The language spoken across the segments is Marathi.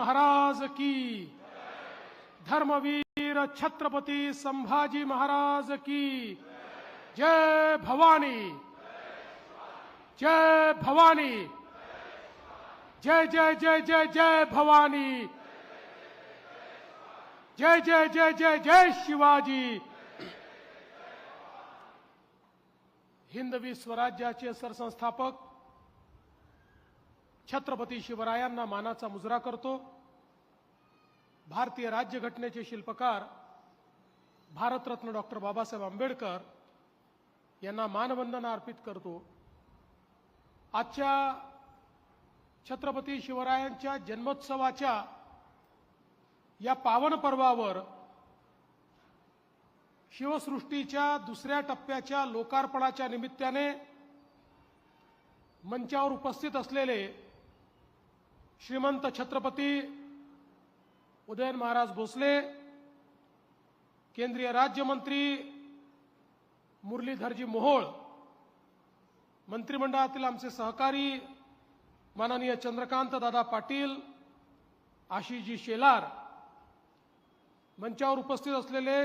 महाराज की। धर्मवीर छत्रपती संभाजी महाराज की। जय भवानी। जय भवानी। जय जय जय जय जय भवानी। जय जय जय जय जय शिवाजी। हिंदवी स्वराज्याचे सरसंस्थापक छत्रपती शिवरायांना मानाचा मुजरा करतो. भारतीय राज्यघटनेचे शिल्पकार भारतरत्न डॉक्टर बाबासाहेब आंबेडकर यांना मानवंदना अर्पित करतो. आजच्या छत्रपती शिवरायांच्या जन्मोत्सवाच्या या पावन पर्वावर शिवसृष्टीच्या दुसऱ्या टप्प्याच्या लोकार्पणाच्या निमित्ताने मंचावर उपस्थित असलेले श्रीमंत छत्रपती उदयन महाराज भोसले केंद्रीय राज्यमंत्री मुरलीधरजी मोहोळ मंत्रिमंडळातील आमचे सहकारी माननीय चंद्रकांत दादा पाटील आशिषजी शेलार मंचावर उपस्थित असलेले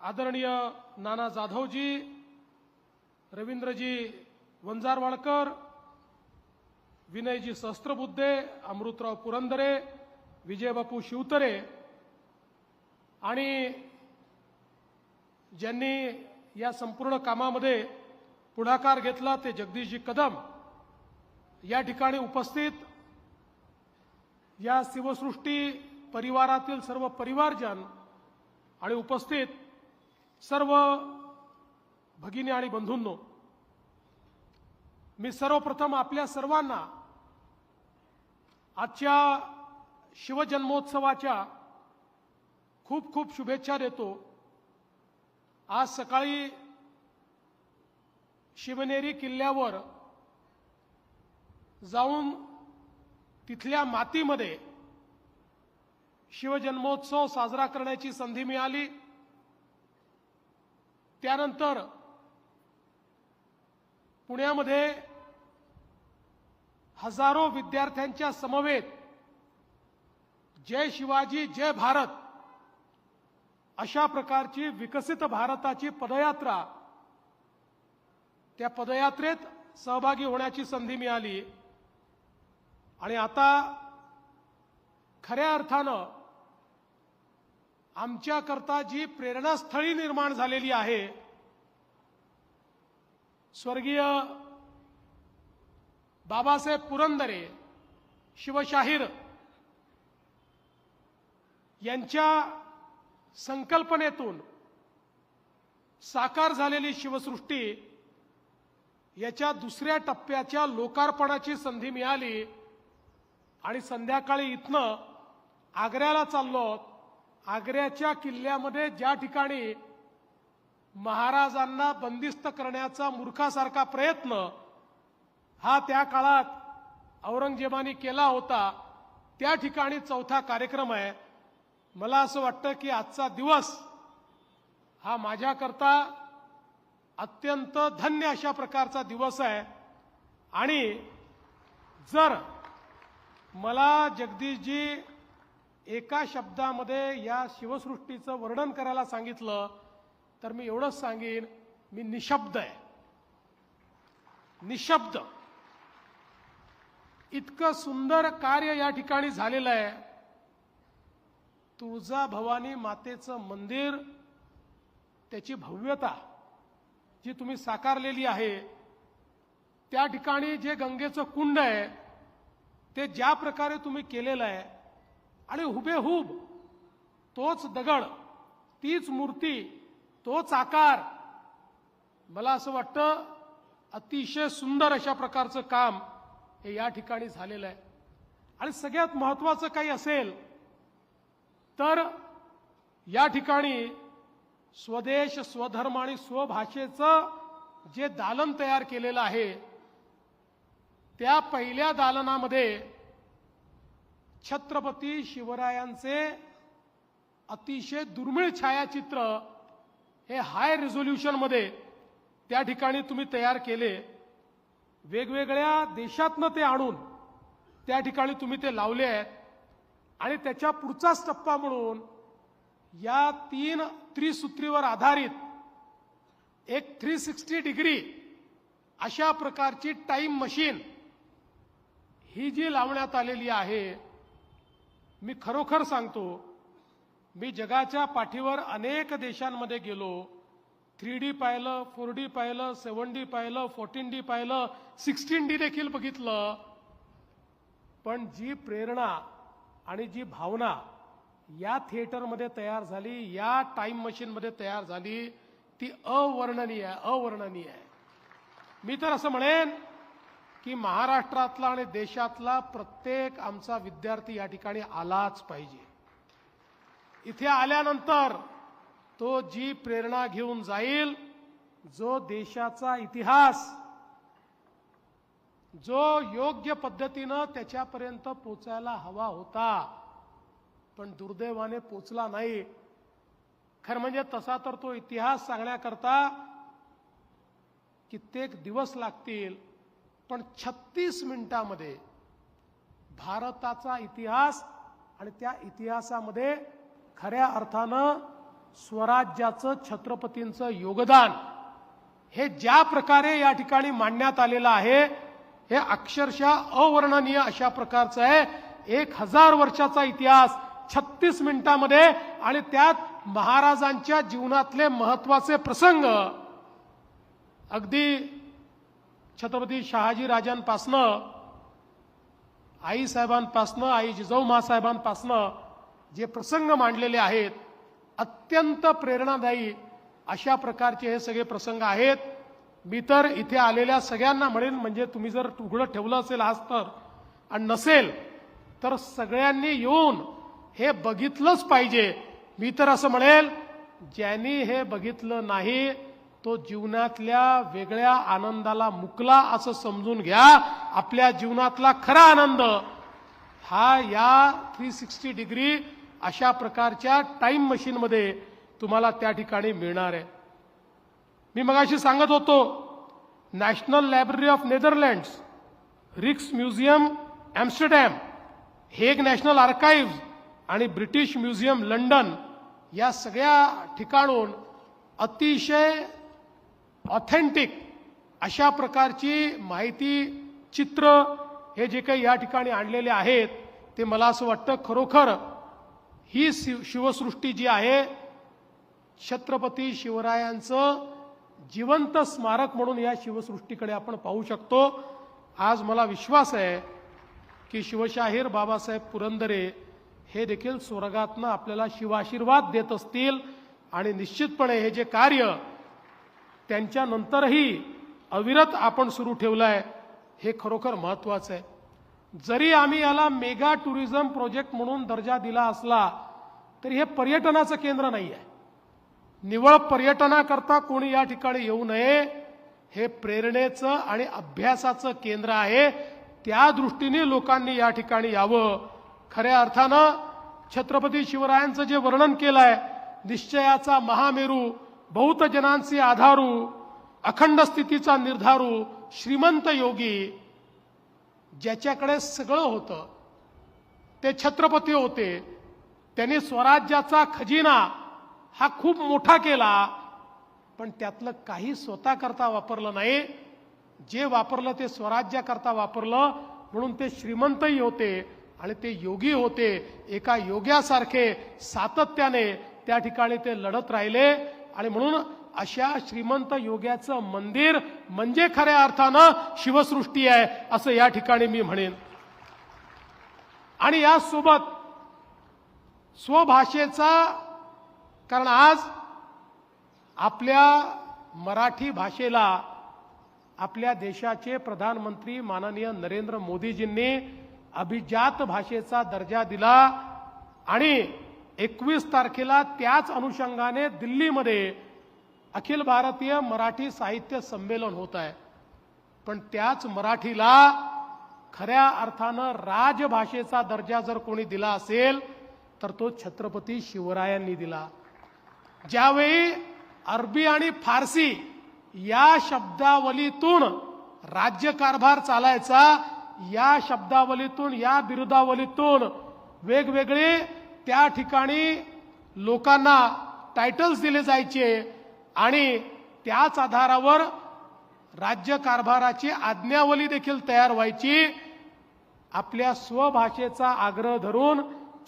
आदरणीय नाना जाधवजी रवींद्रजी वंजारवाडकर विनयजी सहस्त्रबुद्धे अमृतराव पुरंदरे विजयबापू शिवतरे आणि ज्यांनी या संपूर्ण कामामध्ये पुढाकार घेतला ते जगदीशजी कदम. या ठिकाणी उपस्थित या शिवसृष्टी परिवारातील सर्व परिवारजन आणि उपस्थित सर्व भगिनी आणि बंधूंनो मी सर्वप्रथम आपल्या सर्वांना आजच्या शिवजन्मोत्सवाच्या खूप खूप शुभेच्छा देतो. आज सकाळी शिवनेरी किल्ल्यावर जाऊन तिथल्या मातीमध्ये शिवजन्मोत्सव साजरा करण्याची संधी मिळाली. त्यानंतर पुण्यामध्ये हजारो विद्यार्थ्यांच्या समवेत जय शिवाजी जय भारत अशा प्रकारची विकसित भारताची पदयात्रा त्या पदयात्रेत सहभागी होण्याची संधी मिळाली. आणि आता खऱ्या अर्थानं आमच्याकरता जी प्रेरणास्थळी निर्माण झालेली आहे स्वर्गीय बाबासाहेब पुरंदरे शिवशाहीर यांच्या संकल्पनेतून साकार झालेली शिवसृष्टी याच्या दुसऱ्या टप्प्याच्या लोकार्पणाची संधी मिळाली आणि संध्याकाळी इथनं आग्र्याला चाललो आग्र्याच्या किल्ल्यामध्ये ज्या ठिकाणी महाराजांना बंदिस्त करण्याचा मूर्खासारखा प्रयत्न हा त्या काळात औरंगजेबाने केला होता. त्या ठिकाणी चौथा कार्यक्रम आहे. मला असं वाटतं की आजचा दिवस हा माझ्याकरता अत्यंत धन्य अशा प्रकारचा दिवस आहे. आणि जर मला जगदीशजी एका शब्दामध्ये या शिवसृष्टीचं वर्णन करायला सांगितलं तर मी एवढंच सांगेन मी निशब्द आहे. निशब्द. इतकं सुंदर कार्य या ठिकाणी झालेलं आहे. तुळजा भवानी मातेचं मंदिर त्याची भव्यता जी तुम्ही साकारलेली आहे त्या ठिकाणी जे गंगेचं कुंड आहे ते ज्या प्रकारे तुम्ही केलेलं आहे आणि हुबेहूब तोच दगड तीच मूर्ती तोच आकार मला असं वाटतं अतिशय सुंदर अशा प्रकारचं काम हे या ठिकाणी झालेलं आहे. आणि सगळ्यात महत्वाचं काही असेल तर या ठिकाणी स्वदेश स्वधर्म आणि स्वभाषेचं जे दालन तयार केलेलं आहे त्या पहिल्या दालनामध्ये छत्रपती शिवरायांचे अतिशय दुर्मिळ छायाचित्र हे हाय रेझोल्युशनमध्ये त्या ठिकाणी तुम्ही तयार केले. वेगवेगळ्या देशातनं ते आणून त्या ठिकाणी तुम्ही ते लावले आहेत. आणि त्याच्या पुढचाच टप्पा म्हणून या तीन त्रिसूत्रीवर आधारित एक थ्री सिक्स्टी डिग्री अशा प्रकारची टाईम मशीन ही जी लावण्यात आलेली आहे मी खरोखर सांगतो मी जगाच्या पाठीवर अनेक देशांमध्ये गेलो थ्री डी पाहिलं फोर डी पाहिलं सेवन डी पाहिलं फोर्टीन डी पाहिलं सिक्स्टीन डी देखील बघितलं. पण जी प्रेरणा आणि जी भावना या थिएटरमध्ये तयार झाली या टाइम मशीनमध्ये तयार झाली ती अवर्णनीय आहे अवर्णनीय आहे. मी तर असं म्हणेन की महाराष्ट्रातला आणि देशातला प्रत्येक आमचा विद्यार्थी या ठिकाणी आलाच पाहिजे. इथे आल्यानंतर तो जी प्रेरणा घेऊन जाईल जो देशाचा इतिहास जो योग्य पद्धतीनं त्याच्यापर्यंत पोचायला हवा होता पण दुर्दैवाने पोचला नाही. खरं म्हणजे तसा तर तो इतिहास सांगण्याकरता कित्येक दिवस लागतील पण छत्तीस मिनिटामध्ये भारताचा इतिहास आणि त्या इतिहासामध्ये खऱ्या अर्थानं स्वराज्याचं छत्रपतींचं योगदान हे ज्या प्रकारे या ठिकाणी मांडण्यात आलेलं आहे हे अक्षरशः अवर्णनीय अशा प्रकारचं आहे. एक हजार वर्षाचा इतिहास छत्तीस मिनिटामध्ये आणि त्यात महाराजांच्या जीवनातले महत्त्वाचे प्रसंग. अगदी छत्रपती शहाजी राजांपासनं आईसाहेबांपासनं आई जिजाऊ महासाहेबांपासनं जे प्रसंग मांडलेले आहेत अत्यंत प्रेरणादायी अशा प्रकारचे हे सगळे प्रसंग आहेत. मी तर इथे आलेल्या सगळ्यांना म्हणेन म्हणजे तुम्ही जर उघडं ठेवलं असेल आज तर आणि नसेल तर सगळ्यांनी येऊन हे बघितलंच पाहिजे. मी तर असं म्हणेल ज्यांनी हे बघितलं नाही तो जीवनातल्या वेगळ्या आनंदाला मुकला असं समजून घ्या. आपल्या जीवनातला खरा आनंद हा या थ्री सिक्स्टी डिग्री अशा प्रकारच्या टाइम मशीनमध्ये तुम्हाला त्या ठिकाणी मिळणार आहे. मी मगाशी सांगत होतो national library of Netherlands Rijks museum Amsterdam Hague national archive आणि ब्रिटिश म्युझियम लंडन या सगळ्या ठिकाणून अतिशय ऑथेंटिक अशा प्रकारची माहिती चित्र हे जे काही या ठिकाणी आणलेले आहेत ते मला असं वाटतं खरोखर ही शिव शिवसृष्टी जी आहे छत्रपती शिवरायांचं जिवंत स्मारक म्हणून या शिवसृष्टीकडे आपण पाहू शकतो. आज मला विश्वास आहे की शिवशाहीर बाबासाहेब पुरंदरे हे देखील स्वर्गातनं आपल्याला शिवाशीर्वाद देत असतील आणि निश्चितपणे हे जे कार्य त्यांच्यानंतरही अविरत आपण सुरू ठेवलं आहे हे खरोखर महत्वाचं आहे. जरी आम्ही याला मेगा टुरिझम प्रोजेक्ट म्हणून दर्जा दिला असला तरी हे पर्यटनाचं केंद्र नाही आहे निवळ पर्यटनाकरता कोणी या ठिकाणी येऊ नये हे प्रेरणेचं आणि अभ्यासाचं केंद्र आहे. त्या दृष्टीने लोकांनी या ठिकाणी यावं. खऱ्या अर्थानं छत्रपती शिवरायांचं जे वर्णन केलंय निश्चयाचा महामेरू बहुत जनांचे आधारू अखंड स्थितीचा निर्धारू श्रीमंत योगी ज्याच्याकडे सगळं होतं ते छत्रपती होते त्यांनी स्वराज्याचा खजिना हा खूप मोठा केला पण त्यातलं काही स्वतः करता वापरलं नाही. जे वापरलं ते स्वराज्याकरता वापरलं म्हणून ते श्रीमंतही होते आणि ते योगी होते. एका योग्यासारखे सातत्याने त्या ठिकाणी ते लढत राहिले आणि म्हणून अशा श्रीमंत योग्याचं मंदिर म्हणजे खऱ्या अर्थानं शिवसृष्टी आहे असं या ठिकाणी मी म्हणेन. आणि यासोबत स्वभाषेचा कारण आज आपल्या मराठी भाषेला आपल्या देशाचे प्रधानमंत्री माननीय नरेंद्र मोदीजींनी अभिजात भाषेचा दर्जा दिला आणि एकवीस तारखेला त्याच अनुषंगाने दिल्लीमध्ये अखिल भारतीय मराठी साहित्य संमेलन होत आहे. पण त्याच मराठीला खऱ्या अर्थानं राजभाषेचा दर्जा जर कोणी दिला असेल तर तो छत्रपती शिवरायांनी दिला. ज्यावेळी अरबी आणि फारसी या शब्दावलीतून राज्यकारभार चालायचा या शब्दावलीतून या बिरुदावलीतून वेगवेगळे त्या ठिकाणी लोकांना टायटल्स दिले जायचे आणि त्याच आधारावर राज्य कारभाराची आज्ञावली देखील तयार व्हायची. आपल्या स्वभाषेचा आग्रह धरून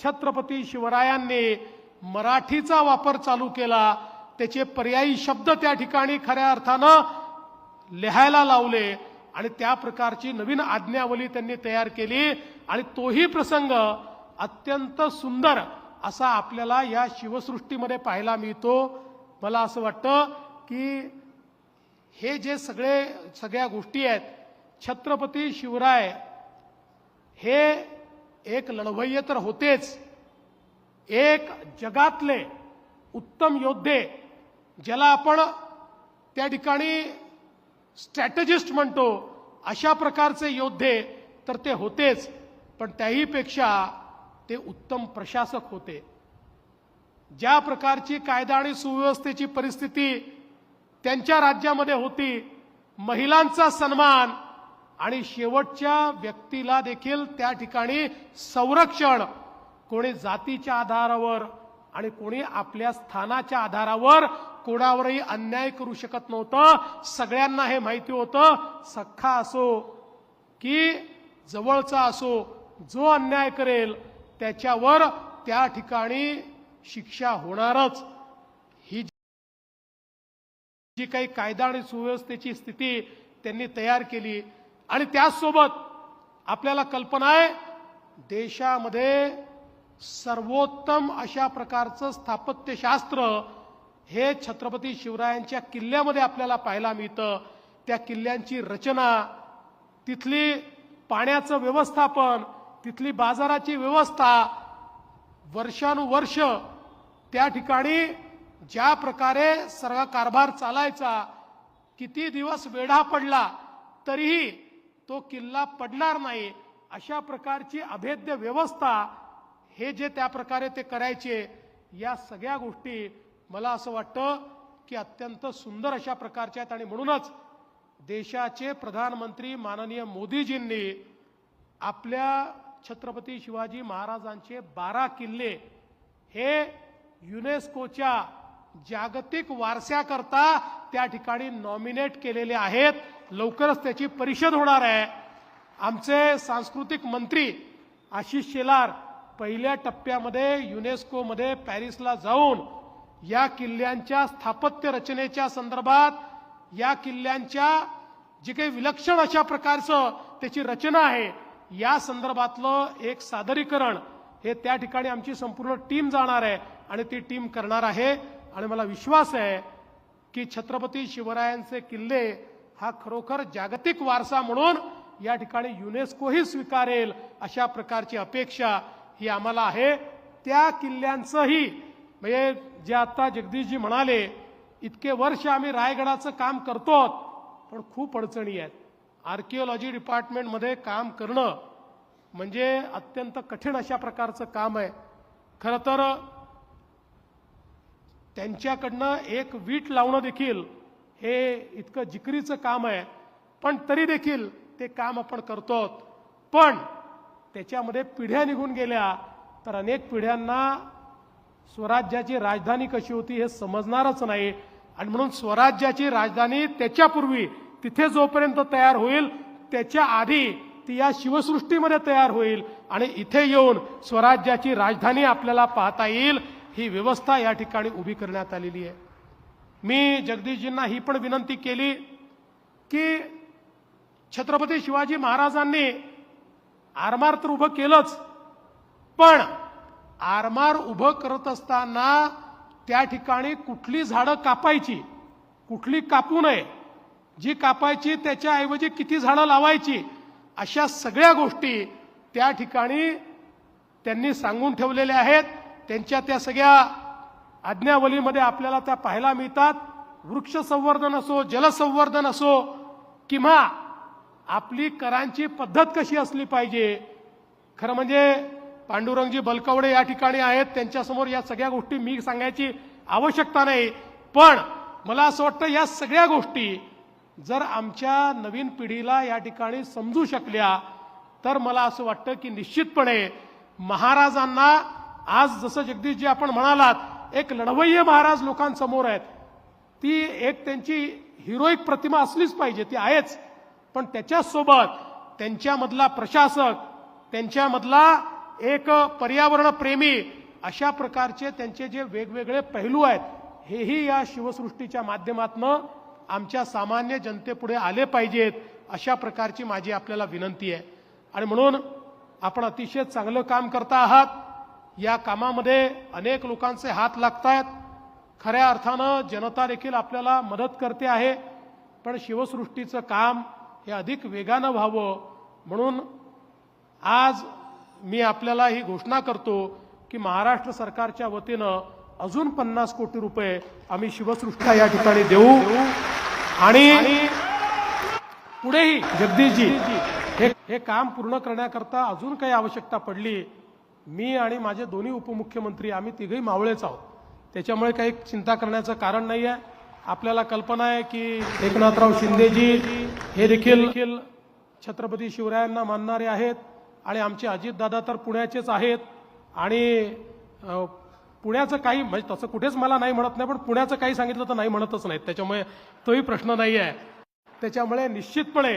छत्रपती शिवरायांनी मराठीचा वापर चालू केला. त्याचे पर्यायी शब्द त्या ठिकाणी खऱ्या अर्थानं लिहायला लावले आणि त्या प्रकारची नवीन आज्ञावली त्यांनी तयार केली. आणि तोही प्रसंग अत्यंत सुंदर असा आपल्याला या शिवसृष्टीमध्ये पाहायला मिळतो. मला असं वाटतं की हे जे सगळे सगळ्या गोष्टी आहेत छत्रपती शिवराय हे एक लढवय्य तर होतेच. एक जगातले उत्तम योद्धे ज्याला आपण त्या ठिकाणी स्ट्रॅटेजिस्ट म्हणतो अशा प्रकारचे योद्धे तर ते होतेच पण त्याहीपेक्षा ते उत्तम प्रशासक होते. ज्या प्रकारची कायदा आणि सुव्यवस्थेची परिस्थिती त्यांच्या राज्यामध्ये होती महिलांचा सन्मान आणि शेवटच्या व्यक्तीला देखील त्या ठिकाणी संरक्षण कोणी जातीच्या आधारावर आणि कोणी आपल्या स्थानाच्या आधारावर कोणावरही अन्याय करू शकत नव्हतं. सगळ्यांना हे माहिती होतं सख्खा असो की जवळचा असो जो अन्याय करेल त्याच्यावर त्या ठिकाणी शिक्षा होणारच. ही जी काही कायदा आणि सुव्यवस्थेची स्थिती त्यांनी तयार केली आणि त्याचसोबत आपल्याला कल्पना आहे देशामध्ये सर्वोत्तम अशा प्रकारचं स्थापत्यशास्त्र हे छत्रपती शिवरायांच्या किल्ल्यामध्ये आपल्याला पाहायला मिळतं. त्या किल्ल्यांची रचना तिथली पाण्याचं व्यवस्थापन तिथली बाजाराची व्यवस्था वर्षानुवर्ष त्या ठिकाणी ज्या प्रकारे सर्व कारभार चालायचा किती दिवस वेढा पडला तरीही तो किल्ला पडणार नाही अशा प्रकारची अभेद्य व्यवस्था हे जे त्या प्रकारे ते करायचे या सगळ्या गोष्टी मला असं वाटतं की अत्यंत सुंदर अशा प्रकारच्या आहेत. आणि म्हणूनच देशाचे प्रधानमंत्री माननीय मोदीजींनी आपल्या छत्रपती शिवाजी महाराजांचे बारा किल्ले हे युनेस्कोच्या जागतिक वारसाकरता त्या ठिकाणी नॉमिनेट केलेले आहेत. लवकरच त्याची परिषद होणार आहे. आमचे सांस्कृतिक मंत्री आशिष शेलार पहिल्या टप्प्यामध्ये युनेस्कोमध्ये पॅरिसला जाऊन या किल्ल्यांच्या स्थापत्य रचनेच्या संदर्भात या किल्ल्यांच्या जे काही विलक्षण अशा प्रकारचं त्याची रचना आहे या संदर्भातलं एक सादरीकरण हे त्या ठिकाणी आमची संपूर्ण टीम जाणार आहे. आणि ती टीम करणार आहे. आणि मला विश्वास आहे की छत्रपती शिवरायांचे किल्ले हा खरोखर जागतिक वारसा म्हणून या ठिकाणी युनेस्कोही स्वीकारेल अशा प्रकारची अपेक्षा ही आम्हाला आहे. त्या किल्ल्यांचंही म्हणजे जे आता जगदीशजी म्हणाले इतके वर्ष आम्ही रायगडाचं काम करतो पण खूप अडचणी आहेत. आर्किओलॉजी डिपार्टमेंटमध्ये काम करणं म्हणजे अत्यंत कठीण अशा प्रकारचं काम आहे. खरं तर त्यांच्याकडनं एक वीट लावणं देखील हे इतकं जिकरीचं काम आहे. पण तरी देखील ते काम आपण करतो पण त्याच्यामध्ये पिढ्या निघून गेल्या तर अनेक पिढ्यांना स्वराज्याची राजधानी कशी होती हे समजणारच नाही. आणि म्हणून स्वराज्याची राजधानी त्याच्यापूर्वी तिथे जोपर्यंत तयार होईल त्याच्या आधी ती या शिवसृष्टीमध्ये तयार होईल आणि इथे येऊन स्वराज्याची राजधानी आपल्याला पाहता येईल. ही व्यवस्था या ठिकाणी उभी करण्यात आलेली आहे. मी जगदीशजींना ही पण विनंती केली की छत्रपती शिवाजी महाराजांनी आरमार तर उभं केलंच पण आरमार उभं करत असताना त्या ठिकाणी कुठली झाडं कापायची कुठली कापू नये जी कापायची त्याच्याऐवजी किती झाडं लावायची अशा सगळ्या गोष्टी त्या ठिकाणी त्यांनी सांगून ठेवलेल्या आहेत. त्यांच्या त्या सगळ्या आज्ञावलीमध्ये आपल्याला त्या पाहायला मिळतात. वृक्ष संवर्धन असो जलसंवर्धन असो किंवा आपली करांची पद्धत कशी असली पाहिजे. खरं म्हणजे पांडुरंगजी बलकवडे या ठिकाणी आहेत. त्यांच्यासमोर या सगळ्या गोष्टी मी सांगायची आवश्यकता नाही. पण मला असं वाटतं या सगळ्या गोष्टी जर आमच्या नवीन पिढीला या ठिकाणी समजू शकल्या तर मला असं वाटतं की निश्चितपणे महाराजांना आज जसं जगदीशजी आपण म्हणालात एक लढवय्य महाराज लोकांसमोर आहेत. ती एक त्यांची हिरोईक प्रतिमा असलीच पाहिजे ती आहेच. पण त्याच्यासोबत त्यांच्यामधला प्रशासक त्यांच्यामधला एक पर्यावरण प्रेमी अशा प्रकारचे त्यांचे जे वेगवेगळे पैलू आहेत हेही या शिवसृष्टीच्या माध्यमातनं आमच्या सामान्य जनतेपुढे आले पाहिजेत अशा प्रकारची माझी आपल्याला विनंती आहे. आणि म्हणून आपण अतिशय चांगलं काम करता आहात. या कामामध्ये अनेक लोकांचे हात लागतायत. खऱ्या अर्थानं जनता देखील आपल्याला मदत करते आहे. पण शिवसृष्टीचं काम हे अधिक वेगानं व्हावं म्हणून आज मी आपल्याला ही घोषणा करतो की महाराष्ट्र सरकारच्या वतीनं अजून पन्नास कोटी रुपये आम्ही शिवसृष्टीला या ठिकाणी देऊ. आणि पुढेही जगदीशजी हे हे काम पूर्ण करण्याकरता अजून काही आवश्यकता पडली मी आणि माझे दोन्ही उपमुख्यमंत्री आम्ही तिघही मावळेच आहोत. त्याच्यामुळे काही चिंता करण्याचं कारण नाही आहे आपल्याला कल्पना आहे की एकनाथराव शिंदेजी हे देखील देखील छत्रपती शिवरायांना मानणारे आहेत आणि आमचे अजितदादा तर पुण्याचेच आहेत. आणि पुण्याचं काही म्हणजे तसं कुठेच मला नाही म्हणत नाही पण पुण्याचं काही सांगितलं तर नाही म्हणतच नाहीत. त्याच्यामुळे तोही प्रश्न नाही आहे त्याच्यामुळे निश्चितपणे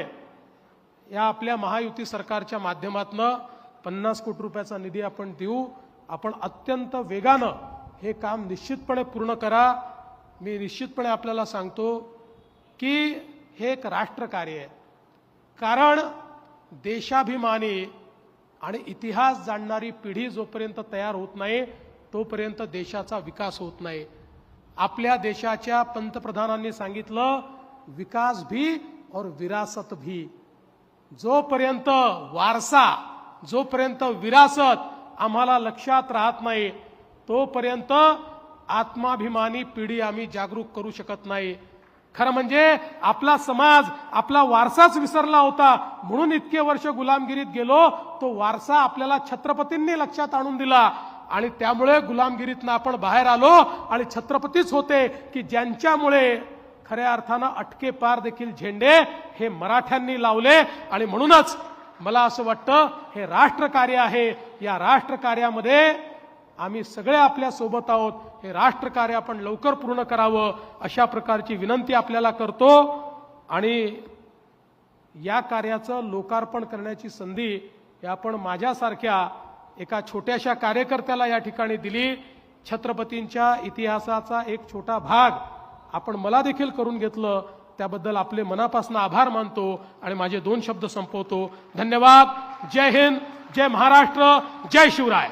या आपल्या महायुती सरकारच्या माध्यमातनं पन्नास कोटी रुपयाचा निधी आपण देऊ आपण अत्यंत वेगानं हे काम निश्चितपणे पूर्ण करा. मी निश्चितपणे आपल्याला सांगतो की हे एक राष्ट्रकार्य आहे. कारण देशाभिमानी आणि इतिहास जाणणारी पिढी जोपर्यंत तयार होत नाही तोपर्यंत देशाचा विकास होत नाही. आपल्या देशाच्या पंतप्रधानांनी सांगितलं विकास भी और विरासत भी. जोपर्यंत वारसा जोपर्यंत विरासत आम्हाला लक्षात राहत नाही तोपर्यंत आत्माभिमानी पिढी आम्ही जागरूक करू शकत नाही. खरं म्हणजे आपला समाज आपला वारसाच विसरला होता. म्हणून इतके वर्ष गुलामगिरीत गेलो तो वारसा आपल्याला छत्रपतींनी लक्षात आणून दिला. आणि त्यामुळे गुलामगिरीतनं आपण बाहेर आलो आणि छत्रपतीच होते की ज्यांच्यामुळे खऱ्या अर्थानं अटके पार देखील झेंडे हे मराठ्यांनी लावले. आणि म्हणूनच मला असं वाटतं हे राष्ट्रकार्य आहे. या राष्ट्रकार्यामध्ये आम्ही सगळे आपल्यासोबत आहोत. हे राष्ट्रकार्य आपण लवकर पूर्ण करावं अशा प्रकारची विनंती आपल्याला करतो. आणि या कार्याचं लोकार्पण करण्याची संधी हे आपण माझ्यासारख्या एका छोट्याशा कार्यकर्त्याला या ठिकाणी दिली. छत्रपतींच्या इतिहासाचा एक छोटा भाग आपण मला देखील करून घेतलं. त्याबद्दल आपले मनापासून आभार मानतो आणि माझे दोन शब्द संपवतो. धन्यवाद. जय हिंद. जय महाराष्ट्र. जय शिवराय.